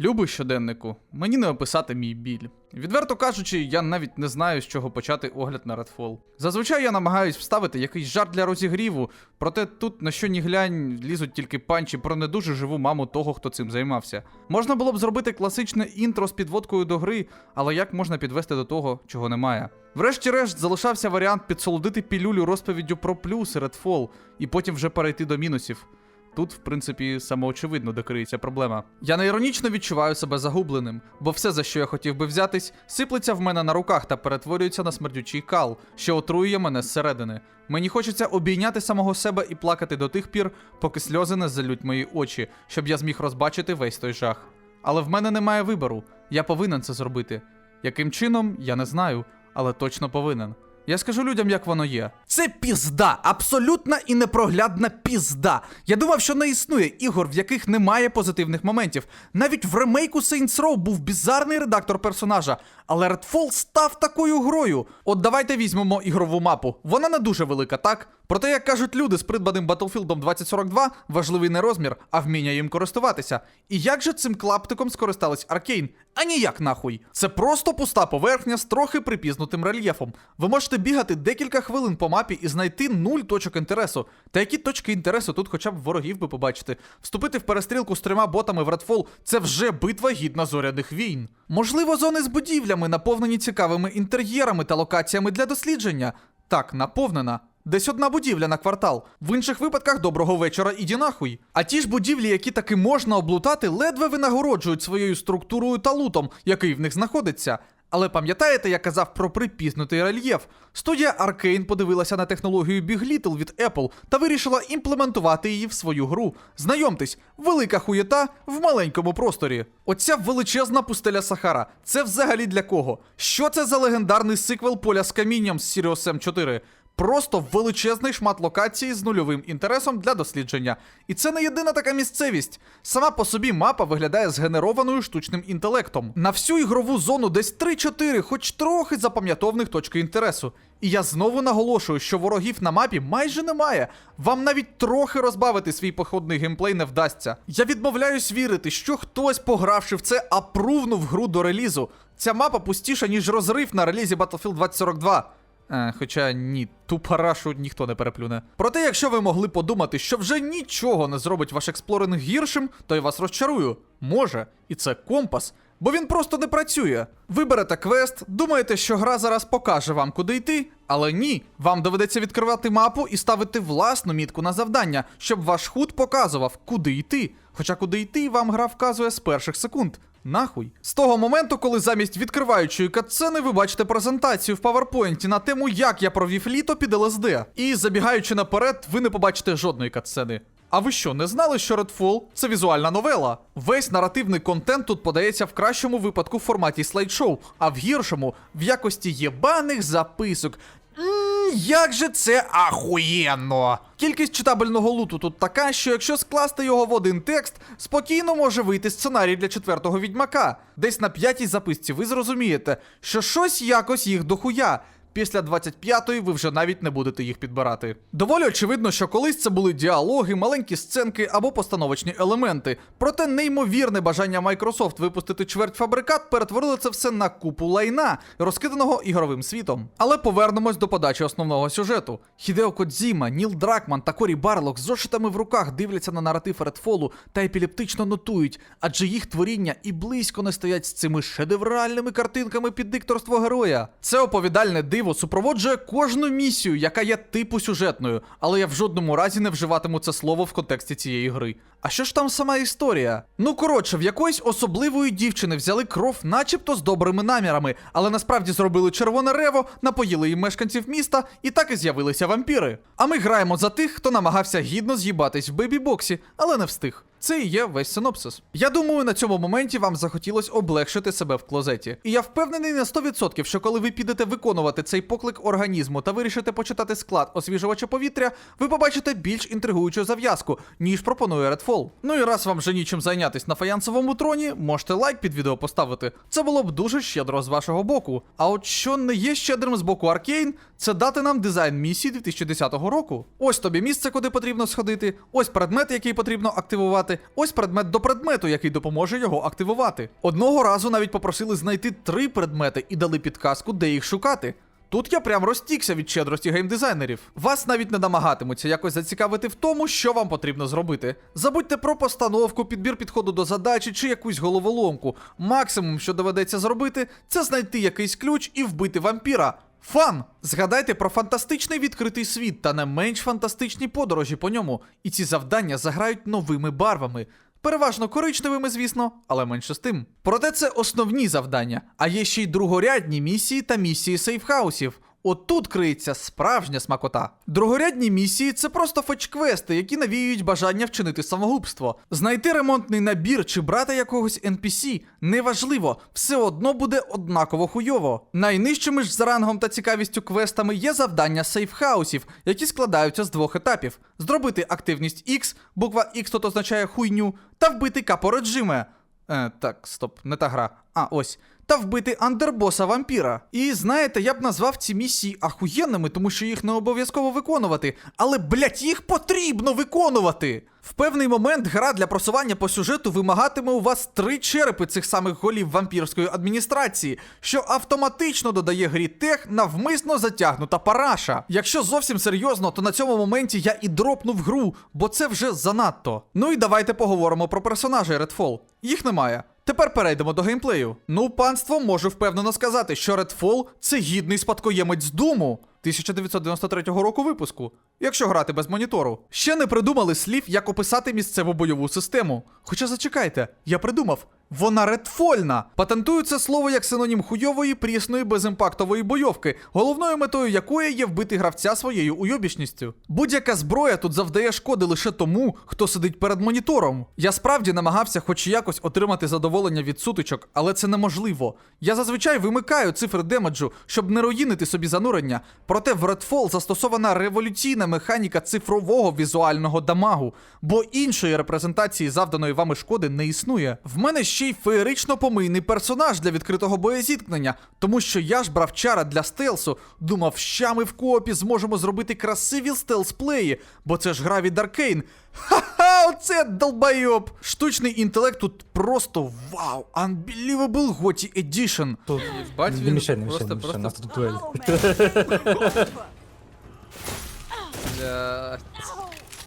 Любий щоденнику, мені не описати мій біль. Відверто кажучи, я навіть не знаю, з чого почати огляд на Redfall. Зазвичай я намагаюсь вставити якийсь жарт для розігріву, проте тут на що ні глянь, лізуть тільки панчі про не дуже живу маму того, хто цим займався. Можна було б зробити класичне інтро з підводкою до гри, але як можна підвести до того, чого немає? Врешті-решт залишався варіант підсолодити пілюлю розповіддю про плюси Redfall і потім вже перейти до мінусів. Тут, в принципі, самоочевидно, де криється проблема. Я не іронічно відчуваю себе загубленим, бо все, за що я хотів би взятись, сиплеться в мене на руках та перетворюється на смердючий кал, що отруює мене зсередини. Мені хочеться обійняти самого себе і плакати до тих пір, поки сльози не залють мої очі, щоб я зміг розбачити весь той жах. Але в мене немає вибору. Я повинен це зробити. Яким чином, я не знаю, але точно повинен. Я скажу людям, як воно є. Це пізда, абсолютна і непроглядна пізда. Я думав, що не існує ігор, в яких немає позитивних моментів. Навіть в ремейку Saints Row був бізарний редактор персонажа, але Redfall став такою грою. От давайте візьмемо ігрову мапу. Вона не дуже велика, так? Проте, як кажуть люди з придбаним Battlefield 2042, важливий не розмір, а вміння їм користуватися. І як же цим клаптиком скористались Аркейн? А ніяк нахуй. Це просто пуста поверхня з трохи припізнутим рельєфом. Ви можете бігати декілька хвилин по мапі і знайти нуль точок інтересу. Та які точки інтересу тут хоча б ворогів би побачити. Вступити в перестрілку з трьома ботами в Redfall – це вже битва гідна зоряних війн. Можливо, зони з будівлями наповнені цікавими інтер'єрами та локаціями для дослідження. Так, наповнена. Десь одна будівля на квартал. В інших випадках доброго вечора іді нахуй. А ті ж будівлі, які таки можна облутати, ледве винагороджують своєю структурою та лутом, який в них знаходиться. Але пам'ятаєте, я казав про припізнутий рельєф? Студія Arkane подивилася на технологію Big Little від Apple та вирішила імплементувати її в свою гру. Знайомтесь, велика хуєта в маленькому просторі. Оця величезна пустеля Сахара. Це взагалі для кого? Що це за легендарний сиквел поля з камінням з Sirius M4? Просто величезний шмат локації з нульовим інтересом для дослідження. І це не єдина така місцевість. Сама по собі мапа виглядає згенерованою штучним інтелектом. На всю ігрову зону десь 3-4, хоч трохи запам'ятовних точки інтересу. І я знову наголошую, що ворогів на мапі майже немає. Вам навіть трохи розбавити свій походний геймплей не вдасться. Я відмовляюсь вірити, що хтось, погравши в це, апрувнув гру до релізу. Ця мапа пустіша, ніж розрив на релізі Battlefield 2042. Е, хоча ні, ту парашу ніхто не переплюне. Проте, якщо ви могли подумати, що вже нічого не зробить ваш експлоринг гіршим, то я вас розчарую. Може, і це компас. Бо він просто не працює. Ви берете квест, думаєте, що гра зараз покаже вам, куди йти, але ні, вам доведеться відкривати мапу і ставити власну мітку на завдання, щоб ваш худ показував, куди йти. Хоча куди йти вам гра вказує з перших секунд. Нахуй. З того моменту, коли замість відкриваючої катсцени ви бачите презентацію в паверпойнті на тему, як я провів літо під ЛСД. І забігаючи наперед, ви не побачите жодної катсцени. А ви що, не знали, що Redfall – це візуальна новела? Весь наративний контент тут подається в кращому випадку в форматі слайд-шоу, а в гіршому в якості єбаних записок. Як же це ахуєнно! Кількість читабельного луту тут така, що якщо скласти його в один текст, спокійно може вийти сценарій для четвертого відьмака. Десь на п'ятій записці ви зрозумієте, що щось якось їх дохуя. Після 25-ї ви вже навіть не будете їх підбирати. Доволі очевидно, що колись це були діалоги, маленькі сценки або постановочні елементи. Проте неймовірне бажання Microsoft випустити чверть фабрикат перетворили це все на купу лайна, розкиданого ігровим світом. Але повернемось до подачі основного сюжету. Хідео Кодзіма, Ніл Дракман та Корі Барлок з зошитами в руках дивляться на наратив Редфолу та епілептично нотують, адже їх творіння і близько не стоять з цими шедевральними картинками під дикторство героя. Це оповідальне диво супроводжує кожну місію, яка є типу сюжетною, але я в жодному разі не вживатиму це слово в контексті цієї гри. А що ж там сама історія? Ну коротше, в якоїсь особливої дівчини взяли кров, начебто з добрими намірами, але насправді зробили червоне рево, напоїли їм мешканців міста, і так і з'явилися вампіри. А ми граємо за тих, хто намагався гідно з'їбатись в бебі-боксі, але не встиг. Це і є весь синопсис. Я думаю, на цьому моменті вам захотілось облегшити себе в клозеті. І я впевнений на 100%, що коли ви підете виконувати цей поклик організму та вирішите почитати склад освіжувача повітря, ви побачите більш інтригуючу зав'язку, ніж пропонує Redfall. Redfall. Ну і раз вам вже нічим зайнятись на фаянсовому троні, можете лайк під відео поставити. Це було б дуже щедро з вашого боку. А от що не є щедрим з боку Аркейн, це дати нам дизайн місії 2010 року. Ось тобі місце, куди потрібно сходити, ось предмет, який потрібно активувати, ось предмет до предмету, який допоможе його активувати. Одного разу навіть попросили знайти три предмети і дали підказку, де їх шукати. Тут я прям розтікся від щедрості геймдизайнерів. Вас навіть не намагатимуться якось зацікавити в тому, що вам потрібно зробити. Забудьте про постановку, підбір підходу до задачі чи якусь головоломку. Максимум, що доведеться зробити, це знайти якийсь ключ і вбити вампіра. Фан! Згадайте про фантастичний відкритий світ та не менш фантастичні подорожі по ньому, і ці завдання заграють новими барвами. Переважно коричневими, звісно, але менше з тим. Проте це основні завдання, а є ще й другорядні місії та місії сейфхаусів. От тут криється справжня смакота. Другорядні місії це просто фетч-квести, які навіюють бажання вчинити самогубство. Знайти ремонтний набір чи брати якогось NPC неважливо, все одно буде однаково хуйово. Найнижчими ж за рангом та цікавістю квестами є завдання сейфхаусів, які складаються з двох етапів: зробити активність X, буква X тут означає хуйню, та вбити капореджиме. Е, так, стоп, не та гра. А, ось. Та вбити андербоса вампіра. І знаєте, я б назвав ці місії ахуєнними, тому що їх не обов'язково виконувати. Але, блять, їх потрібно виконувати. В певний момент гра для просування по сюжету вимагатиме у вас три черепи цих самих голів вампірської адміністрації, що автоматично додає грі тех навмисно затягнута параша. Якщо зовсім серйозно, то на цьому моменті я і дропнув гру, бо це вже занадто. Ну і давайте поговоримо про персонажей Redfall. Їх немає. Тепер перейдемо до геймплею. Ну, панство можу впевнено сказати, що Redfall – це гідний спадкоємець Думу 1993 року випуску, якщо грати без монітору. Ще не придумали слів, як описати місцеву бойову систему. Хоча зачекайте, я придумав. Вона редфольна. Патентую це слово як синонім хуйової, прісної, безімпактової бойовки, головною метою якої є вбити гравця своєю уйобічністю. Будь-яка зброя тут завдає шкоди лише тому, хто сидить перед монітором. Я справді намагався хоч якось отримати задоволення від сутичок, але це неможливо. Я зазвичай вимикаю цифри демеджу, щоб не руїнити собі занурення. Проте в Redfall застосована революційна механіка цифрового візуального дамагу, бо іншої репрезентації завданої вами шкоди не існує. В мене ще й феєрично помийний персонаж для відкритого боєзіткнення, тому що я ж брав чара для стелсу, думав, що ми в коопі зможемо зробити красиві стелс-плеї, бо це ж гра від Аркейн. Ха-ха, оце долбайоб! Штучний інтелект тут просто вау! Unbelievable Gotti Edition. Тут Бать, не мішай, не мішай, не мішай, нас тут дуель.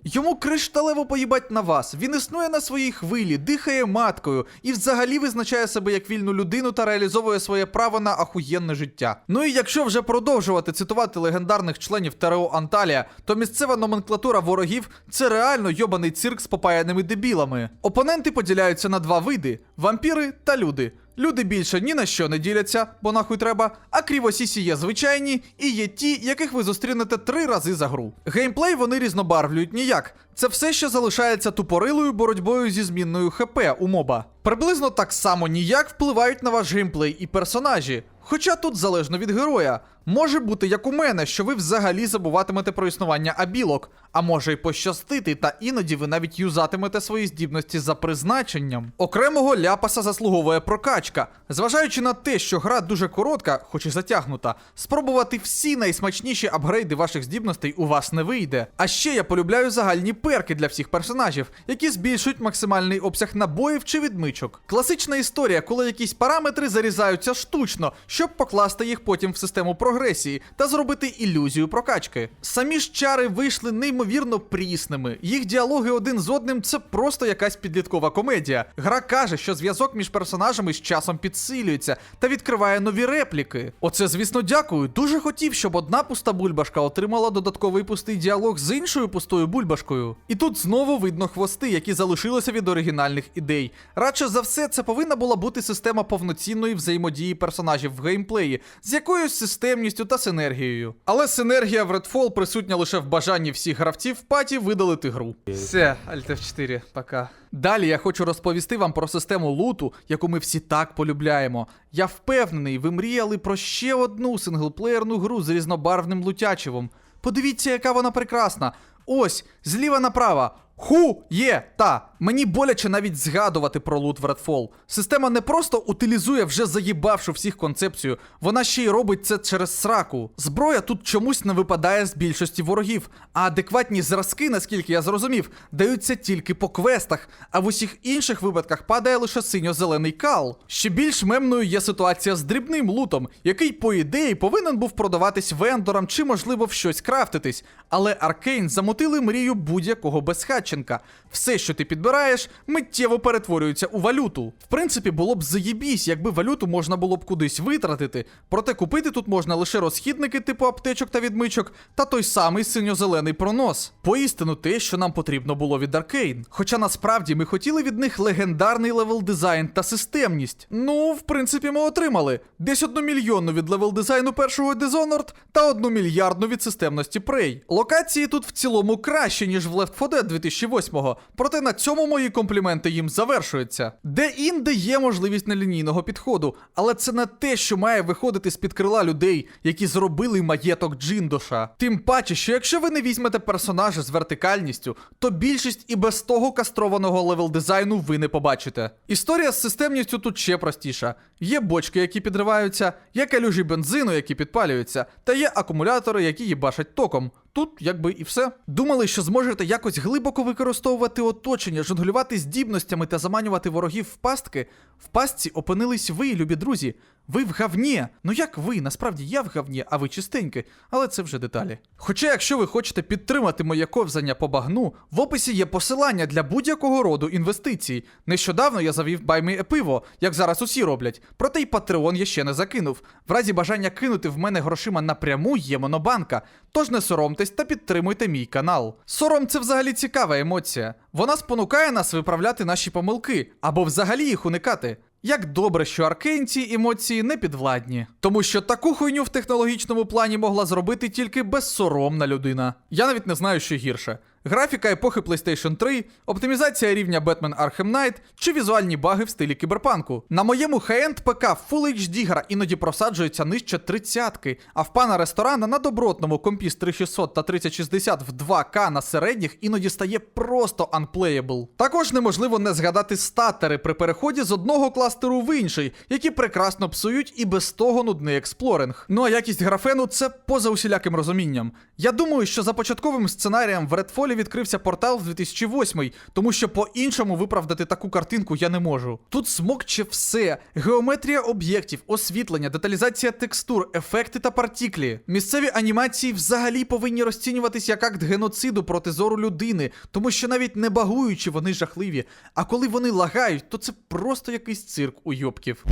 Йому кришталево поїбать на вас. Він існує на своїй хвилі, дихає маткою і взагалі визначає себе як вільну людину та реалізовує своє право на ахуєнне життя. Ну і якщо вже продовжувати цитувати легендарних членів ТРО Анталія, то місцева номенклатура ворогів це реально йобаний цирк з попаяними дебілами. Опоненти поділяються на два види: вампіри та люди. Люди більше ні на що не діляться, бо нахуй треба. А крівосісі є звичайні і є ті, яких ви зустрінете три рази за гру. Геймплей вони різнобарвлюють ніяк. Це все ще залишається тупорилою боротьбою зі змінною ХП у моба. Приблизно так само ніяк впливають на ваш геймплей і персонажі. Хоча тут залежно від героя. Може бути як у мене, що ви взагалі забуватимете про існування абілок, а може й пощастити, та іноді ви навіть юзатимете свої здібності за призначенням. Окремого ляпаса заслуговує прокачка. Зважаючи на те, що гра дуже коротка, хоч і затягнута, спробувати всі найсмачніші апгрейди ваших здібностей у вас не вийде. А ще я полюбляю загальні перки для всіх персонажів, які збільшують максимальний обсяг набоїв чи відмичок. Класична історія, коли якісь параметри зарізаються штучно, щоб покласти їх потім в систему прогресії та зробити ілюзію прокачки. Самі ж чари вийшли неймовірно прісними. Їх діалоги один з одним це просто якась підліткова комедія. Гра каже, що зв'язок між персонажами з часом підсилюється та відкриває нові репліки. Оце, звісно, дякую. Дуже хотів, щоб одна пуста бульбашка отримала додатковий пустий діалог з іншою пустою бульбашкою. І тут знову видно хвости, які залишилися від оригінальних ідей. Радше за все, це повинна була бути система повноцінної взаємодії персонажів геймплеї з якоюсь системністю та синергією. Але синергія в Redfall присутня лише в бажанні всіх гравців в паті видалити гру. Все, Alt F4, пока. Далі я хочу розповісти вам про систему луту, яку ми всі так полюбляємо. Я впевнений, ви мріяли про ще одну синглплеєрну гру з різнобарвним лутячивом. Подивіться, яка вона прекрасна. Ось, зліва направо. Ху є та. Мені боляче навіть згадувати про лут в Redfall. Система не просто утилізує вже заїбавшу всіх концепцію, вона ще й робить це через сраку. Зброя тут чомусь не випадає з більшості ворогів, а адекватні зразки, наскільки я зрозумів, даються тільки по квестах, а в усіх інших випадках падає лише синьо-зелений кал. Ще більш мемною є ситуація з дрібним лутом, який, по ідеї, повинен був продаватись вендорам чи, можливо, в щось крафтитись. Але Аркейн замутили мрію будь-якого безхатченка. Все, що ти підбираєш, миттєво перетворюється у валюту. В принципі, було б заєбісь, якби валюту можна було б кудись витратити. Проте купити тут можна лише розхідники типу аптечок та відмичок, та той самий синьо-зелений пронос. Поістину те, що нам потрібно було від Аркейн. Хоча насправді ми хотіли від них легендарний левел дизайн та системність. Ну, в принципі, ми отримали десь одну мільйонну від левел дизайну першого Dishonored та одну мільярдну від системності Prey. Локації тут в цілому краще, ніж в Left 4 Dead 2008-го, проте на цьому мої компліменти їм завершуються. Де інде є можливість нелінійного підходу, але це не те, що має виходити з-під крила людей, які зробили маєток Джиндоша. Тим паче, що якщо ви не візьмете персонажа з вертикальністю, то більшість і без того кастрованого левел дизайну ви не побачите. Історія з системністю тут ще простіша. Є бочки, які підриваються, є калюжі бензину, які підпалюються, та є акумулятори, які їбашать током. Тут якби і все. Думали, що зможете якось глибоко використовувати оточення, жонглювати здібностями та заманювати ворогів в пастки. В пастці опинились ви, любі друзі. Ви в гавні. Ну як ви? Насправді я в гавні, а ви чистенькі, але це вже деталі. Хоча, якщо ви хочете підтримати моє ковзання по багну, в описі є посилання для будь-якого роду інвестицій. Нещодавно я завів пиво, як зараз усі роблять. Проте й Patreon я ще не закинув. В разі бажання кинути в мене грошима напряму є монобанка. Тож не соромтесь та підтримуйте мій канал. Сором це взагалі цікава емоція. Вона спонукає нас виправляти наші помилки або взагалі їх уникати. Як добре, що Аркейн ці емоції не підвладні. Тому що таку хуйню в технологічному плані могла зробити тільки безсоромна людина. Я навіть не знаю, що гірше. Графіка епохи PlayStation 3, оптимізація рівня Batman Arkham Knight чи візуальні баги в стилі кіберпанку. На моєму хай-енд ПК Full HD гра іноді просаджується нижче тридцятки, а в пана ресторана на добротному компі з 3600 та 3060 в 2К на середніх іноді стає просто unplayable. Також неможливо не згадати статери при переході з одного кластеру в інший, які прекрасно псують і без того нудний експлоринг. Ну а якість графену це поза усіляким розумінням. Я думаю, що за початковим сценарієм в Redfall відкрився портал в 2008, тому що по-іншому виправдати таку картинку я не можу. Тут смокче все: геометрія об'єктів, освітлення, деталізація текстур, ефекти та партіклі. Місцеві анімації взагалі повинні розцінюватись як акт геноциду проти зору людини, тому що навіть не багуючи вони жахливі. А коли вони лагають, то це просто якийсь цирк уйобків.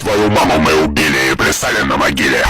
Твою маму мы убили и плясали на могиле.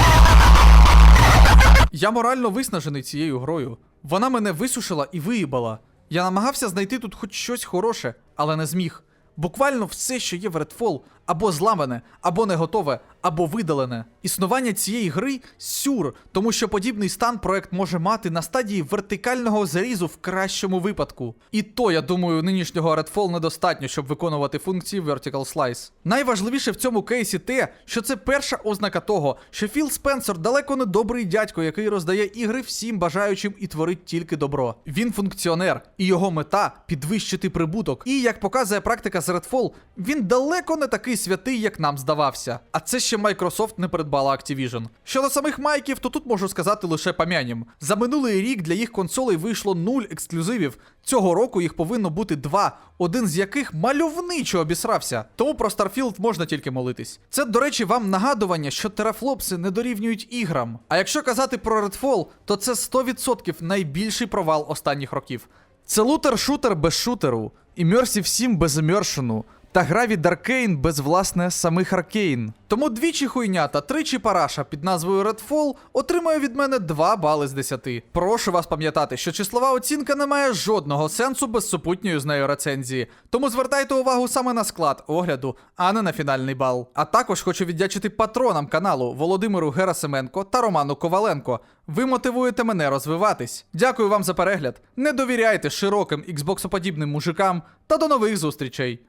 Я морально виснажений цією грою. Вона мене висушила і виїбала. Я намагався знайти тут хоч щось хороше, але не зміг. Буквально все, що є в Redfall, або зламане, або не готове, або видалене. Існування цієї гри сюр, тому що подібний стан проект може мати на стадії вертикального зарізу в кращому випадку. І то, я думаю, нинішнього Redfall недостатньо, щоб виконувати функції Vertical Slice. Найважливіше в цьому кейсі те, що це перша ознака того, що Філ Спенсер далеко не добрий дядько, який роздає ігри всім бажаючим і творить тільки добро. Він функціонер, і його мета підвищити прибуток. І як показує практика з Redfall, він далеко не такий святий, як нам здавався. А це ще Microsoft не придбала Activision. Щодо самих майків, то тут можу сказати лише пам'янім. За минулий рік для їх консолей вийшло нуль ексклюзивів. Цього року їх повинно бути два, один з яких мальовничо обісрався. Тому про Starfield можна тільки молитись. Це, до речі, вам нагадування, що терафлопси не дорівнюють іграм. А якщо казати про Redfall, то це 100% найбільший провал останніх років. Це лутер-шутер без шутеру, імерсів 7 без імершену, та гра від Аркейн без власне самих Аркейн. Тому двічі хуйня та тричі параша під назвою Redfall отримує від мене 2 бали з 10. Прошу вас пам'ятати, що числова оцінка не має жодного сенсу без супутньої з нею рецензії. Тому звертайте увагу саме на склад огляду, а не на фінальний бал. А також хочу віддячити патронам каналу Володимиру Герасименко та Роману Коваленко. Ви мотивуєте мене розвиватись. Дякую вам за перегляд. Не довіряйте широким Xbox-подібним мужикам та до нових зустрічей.